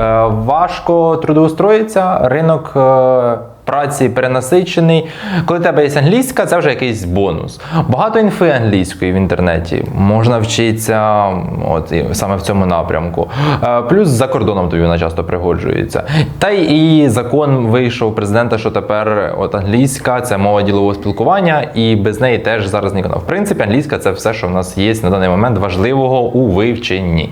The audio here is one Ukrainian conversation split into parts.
Е, Важко трудоустроїтися, ринок е, праці перенасичений. Коли тебе є англійська, це вже якийсь бонус. Багато інфи англійської в інтернеті. Можна вчитися от, саме в цьому напрямку. Е, Плюс за кордоном тобі вона часто пригоджується. Та й і закон вийшов президента, що тепер от англійська це мова ділового спілкування, і без неї теж зараз ніколи. В принципі, англійська це все, що в нас є на даний момент важливого у вивченні.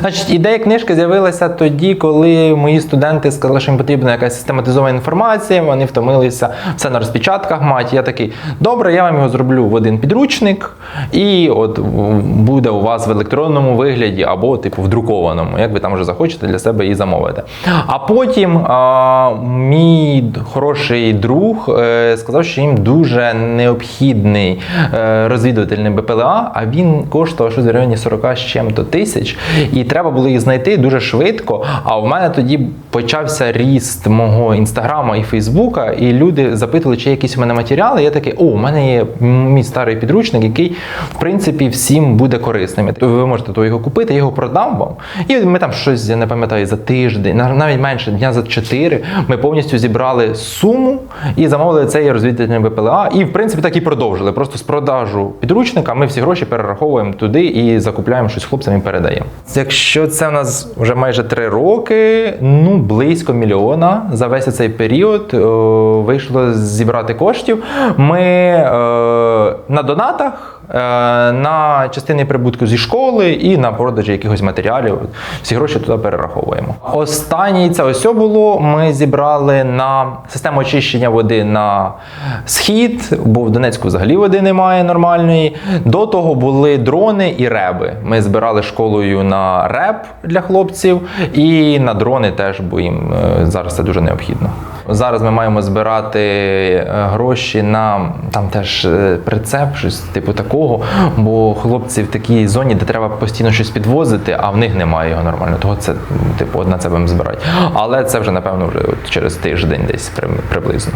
Значить, ідея книжки з'явилася тоді, коли мої студенти сказали, що їм потрібна якась систематизована інформація, вони втомилися все на розпечатках мати. Я такий, добре, я вам його зроблю в один підручник, і от буде у вас в електронному вигляді або типу в друкованому, як ви там вже захочете для себе і замовити. А потім а, мій хороший друг е, сказав, що їм дуже необхідний е, розвідувальний БПЛА, а він коштував щось в районі 40 з чим-то тисяч. І треба було їх знайти дуже швидко. А в мене тоді почався ріст мого інстаграма і Фейсбука, і люди запитували, чи є якісь у мене матеріали. Я такий, о, у мене є мій старий підручник, який в принципі всім буде корисним. Ви можете то його купити, я його продам вам. І ми там щось, я не пам'ятаю, за тиждень, нав- навіть менше дня за чотири. Ми повністю зібрали суму і замовили цей розвідувальний БПЛА. І в принципі так і продовжили. Просто з продажу підручника ми всі гроші перераховуємо туди і закупляємо щось хлопцям і передаємо. Якщо це в нас вже майже три роки, ну близько мільйона за весь цей період е, вийшло зібрати коштів. Ми е, на донатах, е, на частини прибутку зі школи і на продажі якихось матеріалів. Всі гроші туди перераховуємо. Останній це ось було. Ми зібрали на систему очищення води на схід, бо в Донецьку взагалі води немає нормальної. До того були дрони і реби. Ми збирали школою на реб для хлопців і на дрони теж, бо їм е, зараз це дуже необхідно. Зараз ми маємо збирати е, гроші на там теж е, прицеп, щось типу такого. Бо хлопці в такій зоні, де треба постійно щось підвозити, а в них немає його нормально. Того це типу от на це будемо збирати. Але це вже напевно вже через тиждень десь при- приблизно.